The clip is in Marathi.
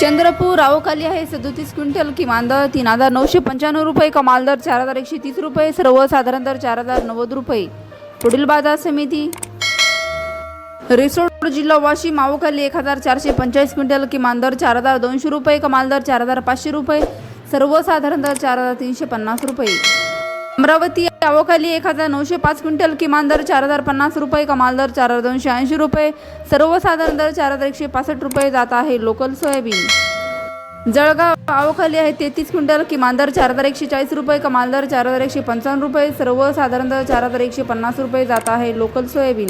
चंद्रपूर रावखाली आहे सदोतीस क्विंटल किमान दर तीन हजार नऊशे पंच्याण्णव रुपये कमाल दर चार हजार एकशे तीस रुपये सर्वसाधारण दर चार हजार नव्वद रुपये. पुढील बाजार समिती. रिसोड जिल्हा वाशिम मावखाली एक हजार चारशे पंचेचाळीस क्विंटल किमान दर चार हजार दोनशे रुपये कमाल दर चार हजार पाचशे रुपये सर्वसाधारण दर चार हजार तीनशे पन्नास रुपये. अमरावती आवोखाली एक हजार नऊशे पाच क्विंटल किमान दर चार हजार पन्नास रुपये कमाल दर चार हजार दोनशे ऐंशी रुपये सर्वसाधारण दर चार हजार एकशे पासष्ट रुपये जात आहे लोकल सोयाबीन. जळगाव आवखाली आहे तेहतीस क्विंटल किमान दर चार हजार एकशे चाळीस रुपये कमाल दर चार हजार एकशे पंचावन्न रुपये सर्वसाधारण दर चार हजार एकशे पन्नास रुपये जात आहे लोकल सोयाबीन.